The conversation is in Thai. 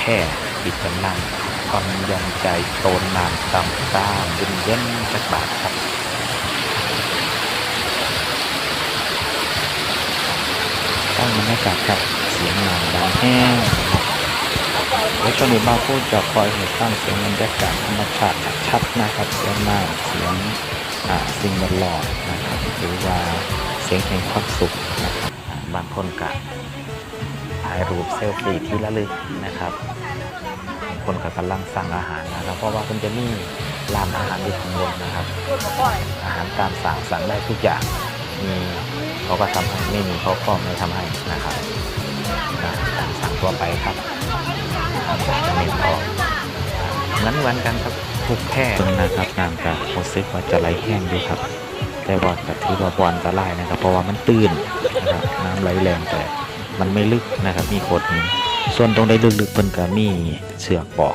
แพ่ปิดกำลังกำยังใจโตนนานตำตามเย็นเย็นๆจักบาทครับตั้งบรรยากาศครับเสียงน้ำดังแห้งและตอนนี้บางพูดจะคอยให้ตั้งเสียงบรรยากาศธรรมชาติชัดนะครับเสียงน้ำเสียงสิ่งแวดล้อมนะครับหรือว่าเสียงแห่งความสุขนะครับาบางคนกะ ถ่ายรูปเซลฟี่ที่ระลึกนะครับบางคนก็กำลังสั่งอาหารนะครับ เพราะว่าคุณจะมีร้านอาหารอยู่ข้างบนนะครับ อาหารตามสั่งสั่งได้ทุกอย่างมีเขาก็ทำให้ไม่มีเขาก็ไม่ทำให้นะครับนะตามสั่งทั่วไปครับจะไม่พอนั้นเหมือนกันครับทุกแค่นะครับน้ำกับโมซึกว่าจะไหลแห้งอยู่ครับ แต่ว่ากับที่ว่าบอลตะไลนะครับ เพราะว่ามันตื้นนะครับน้ำไหลแรงแต่ มันไม่ลึกนะครับ มีโขดหินส่วนตรงใดลึกๆเพิ่นก็มีเสือกบอก